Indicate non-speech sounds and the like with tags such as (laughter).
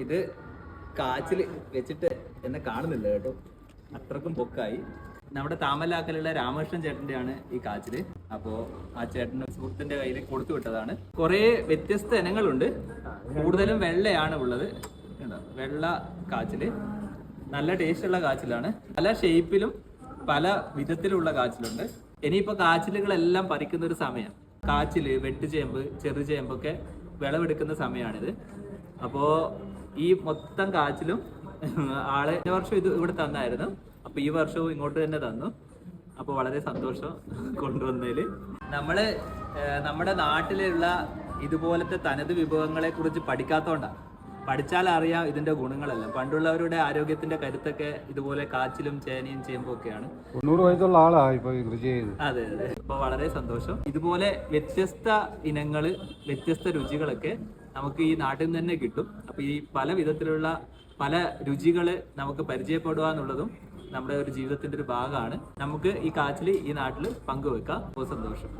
ഇത് കാച്ചിൽ വെച്ചിട്ട് എന്നെ കാണുന്നില്ല കേട്ടോ. അത്രക്കും പൊക്കായി. നമ്മുടെ താമലാക്കലുള്ള രാമകൃഷ്ണൻ ചേട്ടന്റെയാണ് ഈ കാച്ചിൽ. അപ്പോ ആ ചേട്ടൻ സുഹൃത്തിന്റെ കയ്യിൽ കൊടുത്തു വിട്ടതാണ്. കുറെ വ്യത്യസ്ത ഇനങ്ങളുണ്ട്. കൂടുതലും വെള്ളയാണ് ഉള്ളത്? വെള്ള കാച്ചിൽ. നല്ല ടേസ്റ്റ് ഉള്ള കാച്ചിലാണ്. പല ഷേപ്പിലും പല വിധത്തിലുള്ള കാച്ചിലുണ്ട്. ഇനിയിപ്പോ കാച്ചിലുകളെല്ലാം പറിക്കുന്ന ഒരു സമയം. കാച്ചിൽ വെട്ടുചേമ്പ് ചെറുചേമ്പൊക്കെ വിളവെടുക്കുന്ന സമയമാണിത്. അപ്പോ ഈ മൊത്തം കാച്ചിലും (laughs) ആളെ വർഷം ഇത് ഇവിടെ തന്നായിരുന്നു. അപ്പൊ ഈ വർഷവും ഇങ്ങോട്ട് തന്നെ തന്നു. അപ്പൊ വളരെ സന്തോഷം (laughs) കൊണ്ടുവന്നതിൽ. നമ്മൾ നമ്മുടെ നാട്ടിലുള്ള ഇതുപോലത്തെ തനത് വിഭവങ്ങളെ കുറിച്ച് പഠിക്കാത്തോണ്ടാണ് പഠിച്ചാൽ അറിയാം ഇതിന്റെ ഗുണങ്ങളെല്ലാം. പണ്ടുള്ളവരുടെ ആരോഗ്യത്തിന്റെ കരുത്തൊക്കെ ഇതുപോലെ കാച്ചിലും ചേനയും ചേമ്പും ഒക്കെയാണ്. തൊണ്ണൂറ് വയസ്സുള്ള ആളാ ഇപ്പൊ ഈ കൃഷി ചെയ്ത് അതെ അതെ. അപ്പൊ വളരെ സന്തോഷം. ഇതുപോലെ വ്യത്യസ്ത ഇനങ്ങൾ വ്യത്യസ്ത രുചികളൊക്കെ നമുക്ക് ഈ നാട്ടിൽ നിന്ന് തന്നെ കിട്ടും. അപ്പൊ ഈ പല വിധത്തിലുള്ള പല രുചികൾ നമുക്ക് പരിചയപ്പെടുക എന്നുള്ളതും നമ്മുടെ ഒരു ജീവിതത്തിന്റെ ഒരു ഭാഗമാണ്. നമുക്ക് ഈ കാച്ചിൽ ഈ നാട്ടിൽ പങ്കുവെക്കാം. സന്തോഷം.